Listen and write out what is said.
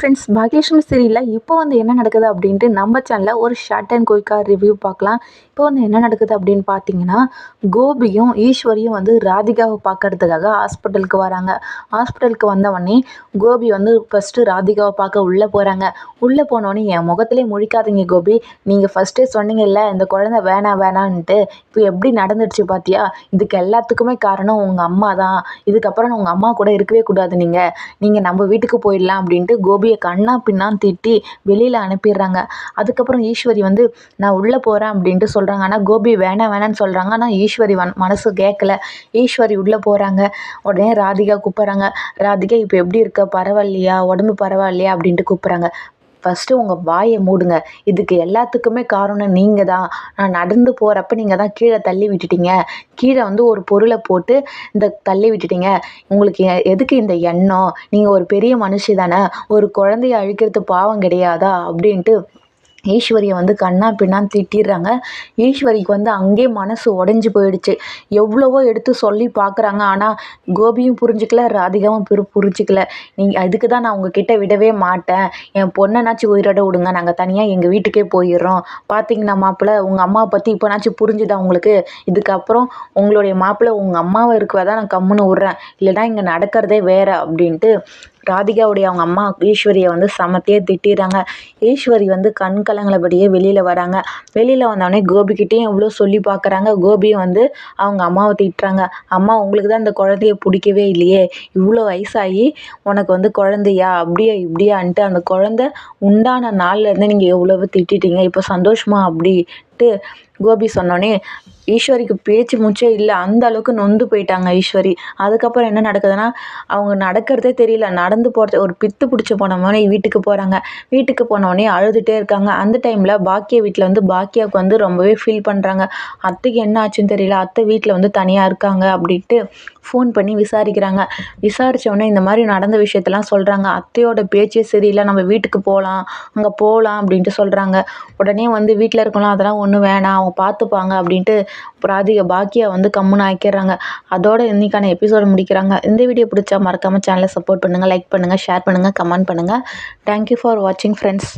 Friends Bhagyalakshmi சீரியலில் இப்போ வந்து என்ன நடக்குது அப்படின்ட்டு நம்ம சேனலில் ஒரு ஷார்ட் அண்ட் குயிக்காக ரிவ்யூ பார்க்கலாம். இப்போ வந்து என்ன நடக்குது அப்படின்னு பார்த்தீங்கன்னா கோபியும் ஈஸ்வரியும் வந்து ராதிகாவை பார்க்கறதுக்காக ஹாஸ்பிட்டலுக்கு வராங்க. ஹாஸ்பிட்டலுக்கு வந்தவொடனே கோபி வந்து ஃபஸ்ட்டு ராதிகாவை பார்க்க உள்ளே போகிறாங்க உள்ளே போனோடனே என் முகத்திலே முழிக்காதீங்க கோபி. நீங்கள் ஃபஸ்ட்டே சொன்னீங்கல்ல இந்த குழந்தை வேணாம் வேணான்ட்டு. இப்போ எப்படி நடந்துடுச்சு பார்த்தியா இதுக்கு எல்லாத்துக்குமே காரணம் உங்கள் அம்மா தான். இதுக்கப்புறம் உங்கள் அம்மா கூட இருக்கவே கூடாது நீங்கள் நீங்கள் நம்ம வீட்டுக்கு போயிடலாம் அப்படின்ட்டு கோபி கோபியை கண்ணா பின்னான்னு திட்டி வெளியில் அனுப்பிடுறாங்க. அதுக்கப்புறம் ஈஸ்வரி வந்து நான் உள்ளே போகிறேன் அப்படின்ட்டு சொல்கிறாங்க ஆனால் கோபி வேணாம் வேணான்னு சொல்கிறாங்க ஆனால் ஈஸ்வரி வன் மனசு கேட்கல ஈஸ்வரி உள்ளே போகிறாங்க உடனே ராதிகா கூப்பிட்றாங்க. ராதிகா இப்போ எப்படி இருக்க? பரவாயில்லையா? உடம்பு பரவாயில்லையா? அப்படின்ட்டு கூப்பிட்றாங்க. ஃபஸ்ட்டு உங்கள் வாயை மூடுங்க. இதுக்கு எல்லாத்துக்குமே காரணம் நீங்கள் தான் நான் நடந்து போகிறப்ப நீங்கள் தான் கீழே தள்ளி விட்டுட்டீங்க. கீழே வந்து ஒரு பொருளை போட்டு இந்த தள்ளி விட்டுட்டீங்க. உங்களுக்கு எ- எதுக்கு இந்த எண்ணம்? நீங்கள் ஒரு பெரிய மனுஷி தானே. ஒரு குழந்தைய அழிக்கிறது பாவம் கிடையாதா? அப்படின்ட்டு ஈஸ்வரியை வந்து கண்ணா பின்னான்னு திட்டிடுறாங்க. ஈஸ்வரிக்கு வந்து அங்கேயே மனசு உடஞ்சி போயிடுச்சு. எவ்வளவோ எடுத்து சொல்லி பார்க்குறாங்க. ஆனால் கோபியும் புரிஞ்சுக்கல ராதிகாவும் புரி புரிஞ்சிக்கல. நீங்கள் அதுக்கு தான் நான் உங்ககிட்ட விடவே மாட்டேன். என் பொண்ணைனாச்சும் உயிரோட விடுங்க. நாங்கள் தனியாக எங்கள் வீட்டுக்கே போயிடுறோம். பார்த்தீங்கன்னா மாப்பிள்ளை உங்கள் அம்மாவை பற்றி இப்போனாச்சும் புரிஞ்சுதா உங்களுக்கு? இதுக்கப்புறம் உங்களுடைய மாப்பிள்ளை உங்கள் அம்மாவை இருக்கவே தான் நான் கம்முன்னு விட்றேன். இல்லைன்னா இங்கே நடக்கிறதே வேற அப்படின்ட்டு ராதிகாவுடைய அவங்க அம்மா ஈஸ்வரியை வந்து சமத்தையே திட்டிடுறாங்க. ஈஸ்வரி வந்து கண் கலங்களபடியே வெளியில் வராங்க. வெளியில் வந்தோடனே கோபிக்கிட்டேயும் எவ்வளோ சொல்லி பார்க்குறாங்க கோபியும் வந்து அவங்க அம்மாவை திட்டுறாங்க. அம்மா உங்களுக்கு தான் இந்த குழந்தைய பிடிக்கவே இல்லையே. இவ்வளோ வயசாகி உனக்கு வந்து குழந்தையா? அப்படியா இப்படியான்ட்டு அந்த குழந்தை உண்டான நாள்லேருந்து நீங்கள் எவ்வளவு திட்டிட்டீங்க? இப்போ சந்தோஷமா? அப்படி. சொல்லிட்டு கோபி சொன்னோடனே ஈஸ்வரிக்கு பேச்சு மூச்சே இல்லை அந்த அளவுக்கு நொந்து போயிட்டாங்க ஈஸ்வரி. அதுக்கப்புறம் என்ன நடக்குதுன்னா அவங்க நடக்கிறதே தெரியல. நடந்து போகிறது ஒரு பித்து பிடிச்சி போன வீட்டுக்கு போகிறாங்க வீட்டுக்கு போனோடனே அழுதுகிட்டே இருக்காங்க. அந்த டைமில் பாக்கிய வீட்டில் வந்து பாக்கியாவுக்கு வந்து ரொம்பவே ஃபீல் பண்ணுறாங்க அத்தைக்கு என்ன ஆச்சுன்னு தெரியல. அத்தை வீட்டில் வந்து தனியாக இருக்காங்க அப்படின்ட்டு ஃபோன் பண்ணி விசாரிக்கிறாங்க. விசாரிச்ச உடனே இந்த மாதிரி நடந்த விஷயத்தெல்லாம் சொல்கிறாங்க அத்தையோட பேச்சே சரியில்லை. நம்ம வீட்டுக்கு போகலாம் அங்கே போகலாம் அப்படின்ட்டு சொல்கிறாங்க உடனே வந்து வீட்டில் இருக்கலாம் அதெல்லாம் ஒன்றும் வேணாம். அவங்க பார்த்துப்பாங்க அப்படின்ட்டு ராதிகா பாக்கியா வந்து கம்முன்னு ஆக்கிடுறாங்க. அதோட இன்னைக்கான எபிசோடு முடிக்கிறாங்க. இந்த வீடியோ பிடிச்சா மறக்காமல் சேனலை சப்போர்ட் பண்ணுங்கள் லைக் பண்ணுங்கள் ஷேர் பண்ணுங்கள் கமெண்ட் பண்ணுங்கள் தேங்க்யூ ஃபார் வாட்சிங் ஃப்ரெண்ட்ஸ்